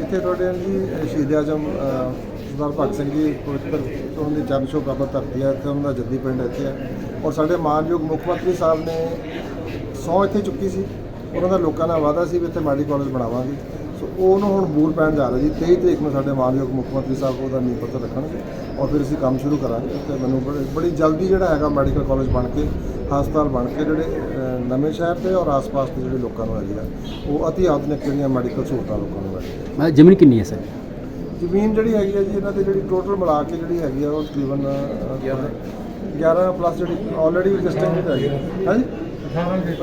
ਇੱਥੇ ਤੁਹਾਡੇ ਜੀ ਸ਼ਹੀਦ ਆਜਮ ਸਰਦਾਰ ਭਗਤ ਸਿੰਘ ਜੀ ਪਵਿੱਤਰ ਉਹਨਾਂ ਦੀ ਜਨਮ ਸ਼ੋਭਾ ਬਾਬਾ ਧਰਤੀ ਹੈ ਤੇ ਉਹਨਾਂ ਦਾ ਜੱਦੀ ਪਿੰਡ ਇੱਥੇ ਹੈ। ਔਰ ਸਾਡੇ ਮਾਨਯੋਗ ਮੁੱਖ ਮੰਤਰੀ ਸਾਹਿਬ ਨੇ ਸਹੁੰ ਇੱਥੇ ਚੁੱਕੀ ਸੀ। ਉਹਨਾਂ ਦਾ ਲੋਕਾਂ ਨਾਲ ਵਾਅਦਾ ਸੀ ਵੀ ਇੱਥੇ ਮੈਡੀਕਲ ਕਾਲਜ ਬਣਾਵਾਂਗੇ। ਸੋ ਉਹਨੂੰ ਹੁਣ ਬੂਰ ਪੈਣ ਜਾ ਰਿਹਾ ਜੀ। 23 ਤਰੀਕ ਨੂੰ ਸਾਡੇ ਮਾਨਯੋਗ ਮੁੱਖ ਮੰਤਰੀ ਸਾਹਿਬ ਉਹਦਾ ਨੀਂਹ ਪੱਥਰ ਰੱਖਣਗੇ ਔਰ ਫਿਰ ਅਸੀਂ ਕੰਮ ਸ਼ੁਰੂ ਕਰਾਂਗੇ। ਤੇ ਮੈਨੂੰ ਬੜੀ ਬੜੀ ਜਲਦੀ ਜਿਹੜਾ ਹੈਗਾ ਮੈਡੀਕਲ ਕਾਲਜ ਬਣ ਕੇ, ਹਸਪਤਾਲ ਬਣ ਕੇ ਜਿਹੜੇ ਨਵੇਂ ਸ਼ਹਿਰ ਤੇ ਔਰ ਆਸ-ਪਾਸ ਦੇ ਜਿਹੜੇ ਲੋਕਾਂ ਨੂੰ ਹੈਗੀ ਆ, ਉਹ ਅਤੀ ਆਧੁਨਿਕ ਜਿਹੜੀਆਂ ਮੈਡੀਕਲ ਸਹੂਲਤਾਂ ਲੋਕਾਂ ਨੂੰ ਮਿਲਣਗੀਆਂ। ਮੈਂ ਜ਼ਮੀਨ ਕਿੰਨੀ ਹੈ ਸਰ? ਜ਼ਮੀਨ ਜਿਹੜੀ ਹੈਗੀ ਹੈ ਜੀ ਇਹਨਾਂ ਦੀ ਜਿਹੜੀ ਟੋਟਲ ਮਿਲਾ ਕੇ ਜਿਹੜੀ ਹੈਗੀ ਆ ਉਹ ਤਕਰੀਬਨ ਅ, 11 ਪਲੱਸ ਜਿਹੜੀ ਆਲਰੇਡੀ ਰਜਿਸਟਰਡ ਹੈਗੀ ਹੈ ਹਾਂਜੀ?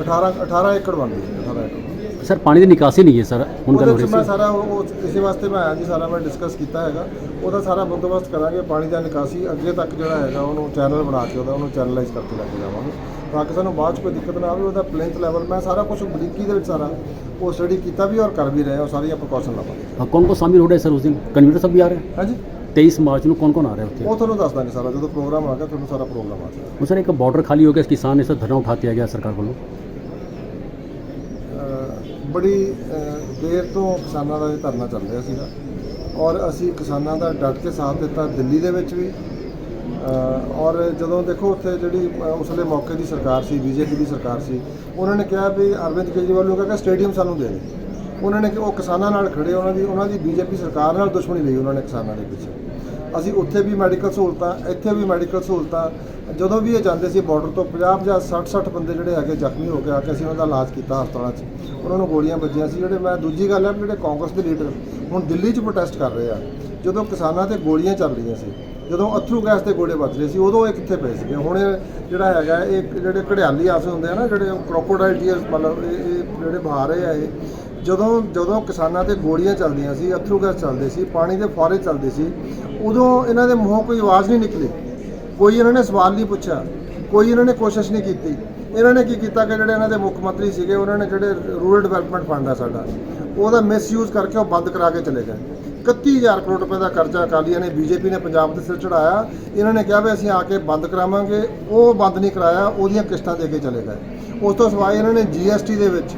18 18 ਏਕੜ ਬਣਦੀ ਹੈ 18 ਏਕੜ। ਸਰ ਪਾਣੀ ਦੀ ਨਿਕਾਸੀ ਨਹੀਂ ਹੈ ਸਰ ਹੁਣ ਗੱਲ ਹੋ ਉਹਦੇ ਰਹੀ ਮੈਂ ਸੀ ਸਾਰਾ ਉਹ ਉਹ ਇਸੇ ਵਾਸਤੇ ਮੈਂ ਆਇਆ ਜੀ ਸਾਰਾ ਮੈਂ ਡਿਸਕਸ ਕੀਤਾ ਹੈਗਾ। ਉਹਦਾ ਸਾਰਾ ਬੰਦੋਬਸਤ ਕਰਾਂਗੇ ਪਾਣੀ ਦਾ ਨਿਕਾਸੀ ਅੱਗੇ ਤੱਕ ਜਿਹੜਾ ਹੈਗਾ ਉਹਨੂੰ ਚੈਨਲ ਬਣਾ ਕੇ ਉਹਦਾ ਉਹਨੂੰ ਚੈਨਲਾਈਜ਼ ਕਰਕੇ ਲੈ ਕੇ ਜਾਵਾਂਗੇ। ਤਾਂ ਕਿ ਸਾਨੂੰ ਬਾਅਦ ਚ ਕੋਈ ਦਿੱਕਤ ਨਾ ਆਵੇ ਉਹਦਾ ਪਲੇਂਥ ਲੈਵਲ ਮੈਂ ਸਾਰਾ ਕੁਝ ਬਰੀਕੀ ਦੇ ਵਿੱਚ ਸਾਰਾ ਉਹ ਸਟੱਡੀ ਕੀਤਾ ਵੀ ਔਰ ਕਰ ਵੀ ਰਹੇ ਹਾਂ ਉਹ ਸਾਰੀਆਂ ਪ੍ਰੀਕਾਸ਼ਨ ਲਵਾਂਗੇ हाँ, कौन कौन शामिल हो रहे हैं सर उस दिन कन्वीनर सब भी आ रहे हैं ਹਾਂਜੀ तेईस मार्च ਨੂੰ ਕੌਣ ਕੌਣ ਆ ਰਿਹਾ ਉੱਥੇ ਉਹ ਤੁਹਾਨੂੰ ਦੱਸ ਦਾਂਗੇ ਸਾਰਾ ਜਦੋਂ ਪ੍ਰੋਗਰਾਮ ਆ ਗਿਆ ਤੁਹਾਨੂੰ ਸਾਰਾ ਪ੍ਰੋਗਰਾਮ ਆ ਜਾਏਗਾ ਉਹ ਸਰ ਇੱਕ ਬਾਰਡਰ ਖਾਲੀ ਹੋ ਗਿਆ ਕਿਸਾਨ ਨੇ ਸਰ ਧਰਨਾ ਉਠਾ ਦਿਆ ਗਿਆ ਸਰਕਾਰ ਵੱਲੋਂ ਅ, ਬੜੀ ਅ, ਦੇਰ ਤੋਂ ਕਿਸਾਨਾਂ ਦਾ ਇਹ ਧਰਨਾ ਚੱਲ ਰਿਹਾ ਸੀਗਾ ਔਰ ਅਸੀਂ ਕਿਸਾਨਾਂ ਦਾ ਡਟ ਕੇ ਸਾਥ ਦਿੱਤਾ ਦਿੱਲੀ ਦੇ ਵਿੱਚ ਵੀ ਅ, ਔਰ ਜਦੋਂ ਦੇਖੋ ਉੱਥੇ ਜਿਹੜੀ ਉਸਲੇ ਮੌਕੇ ਦੀ ਸਰਕਾਰ ਸੀ, ਬੀਜੇਪੀ ਦੀ ਸਰਕਾਰ ਸੀ, ਉਹਨਾਂ ਨੇ ਕਿਹਾ ਵੀ ਅਰਵਿੰਦ ਕੇਜਰੀਵਾਲ ਨੂੰ ਕਹਿੰਦਾ ਸਟੇਡੀਅਮ ਸਾਨੂੰ ਦੇ ਦੇ ਉਹਨਾਂ ਨੇ ਕਿ ਉਹ ਕਿਸਾਨਾਂ ਨਾਲ ਖੜੇ, ਉਹਨਾਂ ਦੀ ਉਹਨਾਂ ਦੀ ਬੀਜੇਪੀ ਸਰਕਾਰ ਨਾਲ ਦੁਸ਼ਮਣੀ ਲਈ ਉਹਨਾਂ ਨੇ ਕਿਸਾਨਾਂ ਦੇ ਪਿੱਛੇ। ਅਸੀਂ ਉੱਥੇ ਵੀ ਮੈਡੀਕਲ ਸਹੂਲਤਾਂ, ਇੱਥੇ ਵੀ ਮੈਡੀਕਲ ਸਹੂਲਤਾਂ, ਜਦੋਂ ਵੀ ਇਹ ਜਾਂਦੇ ਸੀ ਬਾਰਡਰ ਤੋਂ 50 ਜਾਂ 60 60 ਬੰਦੇ ਜਿਹੜੇ ਹੈਗੇ ਜ਼ਖਮੀ ਹੋ ਕੇ ਆ ਕੇ ਅਸੀਂ ਉਹਨਾਂ ਦਾ ਇਲਾਜ ਕੀਤਾ ਹਸਪਤਾਲਾਂ 'ਚ। ਉਹਨਾਂ ਨੂੰ ਗੋਲੀਆਂ ਵੱਜੀਆਂ ਸੀ, ਜਿਹੜੇ ਮੈਂ ਦੂਜੀ ਗੱਲ ਹੈ ਜਿਹੜੇ ਕਾਂਗਰਸ ਦੇ ਲੀਡਰ ਹੁਣ ਦਿੱਲੀ 'ਚ ਪ੍ਰੋਟੈਸਟ ਕਰ ਰਹੇ ਆ, ਜਦੋਂ ਕਿਸਾਨਾਂ ਤੇ ਗੋਲੀਆਂ ਚੱਲ ਰਹੀਆਂ ਸੀ ਜਦੋਂ ਅਥਰੂ ਗੈਸ ਤੇ ਗੋਲੇ ਵੱਜ ਰਹੇ ਸੀ, ਉਦੋਂ ਇਹ ਕਿੱਥੇ ਪਏ ਸੀਗੇ? ਹੁਣ ਇਹ ਜਿਹੜਾ ਹੈਗਾ, ਇਹ ਜਿਹੜੇ ਘੜਿਆਲੀ ਆਸੇ ਹੁੰਦੇ ਆ ਨਾ, ਜਿਹੜੇ ਕ੍ਰੋਕੋਡਾਈਲ ਟੀਅਰਸ ਮਤਲਬ ਇਹ ਇਹ ਜਿਹੜੇ ਬਹਾ ਰਹੇ ਆ ਇਹ, ਜਦੋਂ ਜਦੋਂ ਕਿਸਾਨਾਂ ਤੇ ਗੋਲੀਆਂ ਚੱਲਦੀਆਂ ਸੀ, ਅਥਰੂ ਗੈਸ ਚੱਲਦੇ ਸੀ, ਪਾਣੀ ਦੇ ਫੁਆਰੇ ਚੱਲਦੇ ਸੀ, ਉਦੋਂ ਇਹਨਾਂ ਦੇ ਮੂੰਹੋਂ ਕੋਈ ਆਵਾਜ਼ ਨਹੀਂ ਨਿਕਲੀ। ਕੋਈ ਇਹਨਾਂ ਨੇ ਸਵਾਲ ਨਹੀਂ ਪੁੱਛਿਆ, ਕੋਈ ਇਹਨਾਂ ਨੇ ਕੋਸ਼ਿਸ਼ ਨਹੀਂ ਕੀਤੀ। ਇਹਨਾਂ ਨੇ ਕੀ ਕੀਤਾ ਕਿ ਜਿਹੜੇ ਇਹਨਾਂ ਦੇ ਮੁੱਖ ਮੰਤਰੀ ਸੀਗੇ, ਉਹਨਾਂ ਨੇ ਜਿਹੜੇ ਰੂਰਲ ਡਿਵੈਲਪਮੈਂਟ ਫੰਡ ਆ ਸਾਡਾ, ਉਹਦਾ ਮਿਸਯੂਜ਼ ਕਰਕੇ ਉਹ ਬੰਦ ਕਰਾ ਕੇ ਚਲੇ ਗਏ। 31000 ਕਰੋੜ ਰੁਪਏ ਦਾ ਕਰਜ਼ਾ ਅਕਾਲੀਆਂ ਨੇ। ਬੀਜੇਪੀ ਨੇ ਪੰਜਾਬ ਦੇ ਸਿਰ ਚੜਾਇਆ ਇਹਨਾਂ ਨੇ ਕਿਹਾ ਵੀ ਅਸੀਂ ਆ ਕੇ ਬੰਦ ਕਰਾਵਾਂਗੇ। ਉਹ ਬੰਦ ਨਹੀਂ ਕਰਾਇਆ, ਉਹਦੀਆਂ ਕਿਸ਼ਤਾਂ ਦੇ ਕੇ ਚਲੇ ਗਏ। ਉਸ ਤੋਂ ਸਿਵਾਏ ਇਹਨਾਂ ਨੇ ਜੀਐਸਟੀ ਦੇ ਵਿੱਚ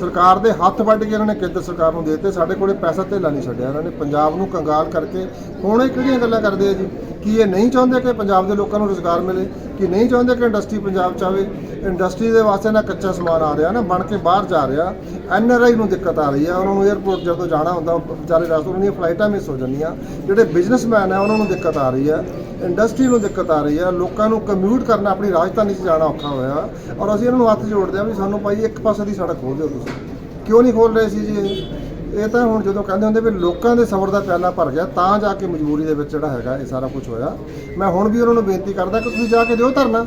ਸਰਕਾਰ ਦੇ ਹੱਥ ਵੱਢ ਕੇ ਇਹਨਾਂ ਨੇ ਕੇਂਦਰ ਸਰਕਾਰ ਨੂੰ ਦੇ ਦਿੱਤੇ। ਸਾਡੇ ਕੋਲੇ ਪੈਸਾ ਧੇਲਾ ਨਹੀਂ ਛੱਡਿਆ ਇਹਨਾਂ ਨੇ। ਪੰਜਾਬ ਨੂੰ ਕੰਗਾਲ ਕਰਕੇ। ਹੁਣ ਇਹ ਕਿਹੜੀਆਂ ਗੱਲਾਂ ਕਰਦੇ ਆ ਜੀ? ਕੀ ਇਹ ਨਹੀਂ ਚਾਹੁੰਦੇ ਕਿ ਪੰਜਾਬ ਦੇ ਲੋਕਾਂ ਨੂੰ ਰੋਜ਼ਗਾਰ ਮਿਲੇ? ਕਿ ਨਹੀਂ ਚਾਹੁੰਦੇ ਕਿ ਇੰਡਸਟਰੀ ਪੰਜਾਬ ਚ ਆਵੇ? ਇੰਡਸਟਰੀ ਦੇ ਵਾਸਤੇ ਨਾ ਕੱਚਾ ਸਮਾਨ ਆ ਰਿਹਾ ਨਾ, ਬਣ ਕੇ ਬਾਹਰ ਜਾ ਰਿਹਾ। ਐਨ ਆਰ ਆਈ ਨੂੰ ਦਿੱਕਤ ਆ ਰਹੀ ਹੈ ਉਹਨਾਂ ਨੂੰ 에ਅਰਪੋਰਟ ਜਦੋਂ ਜਾਣਾ ਹੁੰਦਾ ਵਿਚਾਰੇ ਰਸਤੇ ਉਹਨਾਂ ਦੀਆਂ ਫਲਾਈਟਾਂ ਮਿਸ ਹੋ ਜਾਂਦੀਆਂ। ਜਿਹੜੇ ਬਿਜ਼ਨਸਮੈਨ ਹੈ ਉਹਨਾਂ ਨੂੰ ਦਿੱਕਤ ਆ ਰਹੀ ਹੈ ਇੰਡਸਟਰੀ ਨੂੰ ਦਿੱਕਤ ਆ ਰਹੀ ਹੈ ਲੋਕਾਂ ਨੂੰ ਕਮਿਊਟ ਕਰਨਾ, ਆਪਣੀ ਰਾਜਧਾਨੀ 'ਚ ਜਾਣਾ ਔਖਾ ਹੋਇਆ। ਔਰ ਅਸੀਂ ਇਹਨਾਂ ਨੂੰ ਹੱਥ ਜੋੜਦੇ ਆ ਵੀ ਸਾਨੂੰ ਭਾਈ ਇੱਕ ਪਾਸੇ ਦੀ ਸੜਕ ਖੋਲ ਦਿਓ ਤੁਸੀਂ। ਕਿਉਂ ਨਹੀਂ ਖੋਲ ਰਹੇ ਸੀ ਜੀ ਇਹ? ਤਾਂ ਹੁਣ ਜਦੋਂ ਕਹਿੰਦੇ ਹੁੰਦੇ ਵੀ ਲੋਕਾਂ ਦੇ ਸਬਰ ਦਾ ਪਿਆਲਾ ਭਰ ਗਿਆ, ਤਾਂ ਜਾ ਕੇ ਮਜਬੂਰੀ ਦੇ ਵਿੱਚ ਜਿਹੜਾ ਹੈਗਾ ਇਹ ਸਾਰਾ ਕੁਝ ਹੋਇਆ। ਮੈਂ ਹੁਣ ਵੀ ਉਹਨਾਂ ਨੂੰ ਬੇਨਤੀ ਕਰਦਾ ਕਿ ਤੁਸੀਂ ਜਾ ਕੇ ਦਿਓ ਧਰਨਾ।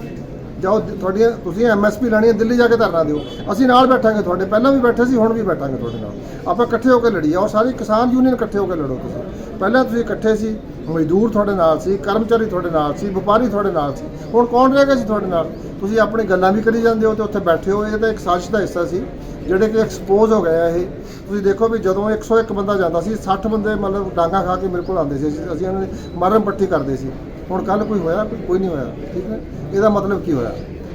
ਜਾਓ, ਤੁਹਾਡੀਆਂ, ਤੁਸੀਂ ਐਮਐਸਪੀ ਲੈਣੀ ਹੈ ਦਿੱਲੀ ਜਾ ਕੇ ਧਰਨਾ ਦਿਓ। ਅਸੀਂ ਨਾਲ ਬੈਠਾਂਗੇ ਤੁਹਾਡੇ, ਪਹਿਲਾਂ ਵੀ ਬੈਠੇ ਸੀ, ਹੁਣ ਵੀ ਬੈਠਾਂਗੇ ਤੁਹਾਡੇ ਨਾਲ। ਆਪਾਂ ਇਕੱਠੇ ਹੋ ਕੇ ਲੜੀਏ। ਔਰ ਸਾਰੀ ਕਿਸਾਨ ਯੂਨੀਅਨ ਇਕੱਠੇ ਹੋ ਕੇ ਲੜੋ ਤੁਸੀਂ। ਪਹਿਲਾਂ ਤੁਸੀਂ ਇਕੱਠੇ ਸੀ ਮਜ਼ਦੂਰ ਤੁਹਾਡੇ ਨਾਲ ਸੀ, ਕਰਮਚਾਰੀ ਤੁਹਾਡੇ ਨਾਲ ਸੀ, ਵਪਾਰੀ ਤੁਹਾਡੇ ਨਾਲ ਸੀ। ਹੁਣ ਕੌਣ ਰਹਿ ਗਿਆ ਸੀ ਤੁਹਾਡੇ ਨਾਲ? ਤੁਸੀਂ ਆਪਣੀ ਗੱਲਾਂ ਵੀ ਕਰੀ ਜਾਂਦੇ ਹੋ ਤੇ ਉੱਥੇ ਬੈਠੇ ਹੋ। ਇਹ ਤਾਂ ਇੱਕ ਸਾਜ਼ਿਸ਼ ਦਾ ਹਿੱਸਾ ਸੀ, ਜਿਹੜੇ ਕਿ ਐਕਸਪੋਜ਼ ਹੋ ਗਏ ਆ ਇਹ। ਤੁਸੀਂ ਦੇਖੋ ਵੀ ਜਦੋਂ 101 ਬੰਦਾ ਜਾਂਦਾ ਸੀ 60 ਬੰਦੇ ਮਤਲਬ ਡਾਂਗਾ ਖਾ ਕੇ ਮੇਰੇ ਕੋਲ ਆਉਂਦੇ ਸੀ। ਅਸੀਂ ਉਹਨਾਂ ਦੀ ਮਰਨ ਪੱਟੀ ਕਰਦੇ ਸੀ। ਹੁਣ ਕੱਲ ਕੋਈ ਹੋਇਆ? ਕੋਈ ਨਹੀਂ ਹੋਇਆ। ਠੀਕ ਹੈ? ਇਹਦਾ ਮਤਲਬ ਕੀ ਹੋਇਆ?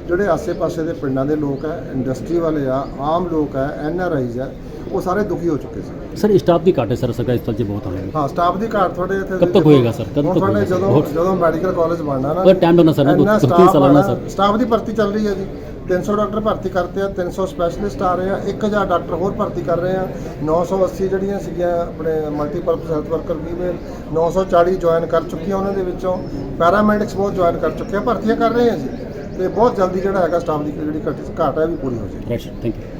ਜਿਹੜੇ ਆਸੇ-ਪਾਸੇ ਦੇ ਪਿੰਡਾਂ ਦੇ ਲੋਕ ਆ ਇੰਡਸਟਰੀ ਵਾਲੇ ਆ ਆਮ ਲੋਕ ਆ ਐਨ ਆਰ ਆਈਜ਼ ਆ ਉਹ ਸਾਰੇ ਦੁਖੀ ਹੋ ਚੁੱਕੇ ਸੀ। ਸਰ ਸਟਾਫ ਦੀ ਘਾਟ ਹੈ ਸਰ ਸਰਕਾਰੀ ਹਸਪਤਾਲ 'ਚ ਬਹੁਤ ਆਉਣੇ ਹਾਂ। ਸਟਾਫ ਦੀ ਘਾਟ ਤੁਹਾਡੇ ਇੱਥੇ ਕਦ ਹੋਏਗਾ ਸਰ ਕਦ ਤੱਕ ਹੋਏਗਾ ਜਦੋਂ ਜਦੋਂ ਮੈਡੀਕਲ ਕਾਲਜ ਬਣਨਾ ਨਾ ਪਰ ਟਾਈਮ ਦੋਨਾ ਸਰ ਨਾ ਸਟਾਫ ਸਾਲਾਨਾ ਸਰ। ਸਟਾਫ ਦੀ ਭਰਤੀ ਚੱਲ ਰਹੀ ਹੈ ਜੀ। 300 ਡਾਕਟਰ ਭਰਤੀ ਕਰਤੇ ਆ 300 ਸਪੈਸ਼ਲਿਸਟ ਆ ਰਹੇ ਆ 1000 ਡਾਕਟਰ ਹੋਰ ਭਰਤੀ ਕਰ ਰਹੇ ਆ 980 ਜਿਹੜੀਆਂ ਸੀਗੀਆਂ ਆਪਣੇ ਮਲਟੀਪਰਪਸ ਹੈਲਥ ਵਰਕਰ ਵੀ ਮੈਂ 940 ਜੁਆਇਨ ਕਰ ਚੁੱਕੀਆਂ ਉਹਨਾਂ ਦੇ ਵਿੱਚੋਂ। ਪੈਰਾਮੈਡਿਕਸ ਬਹੁਤ ਜੁਆਇਨ ਕਰ ਚੁੱਕੇ ਆ ਭਰਤੀਆਂ ਕਰ ਰਹੇ ਆ ਜੀ। ਤੇ ਬਹੁਤ ਜਲਦੀ ਜਿਹੜਾ ਹੈਗਾ ਸਟਾਫ ਦੀ ਜਿਹੜੀ ਘਟ- ਘਾਟ ਹੈ ਇਹ ਵੀ ਪੂਰੀ ਹੋ ਜਾਏਗੀ। Rash thank you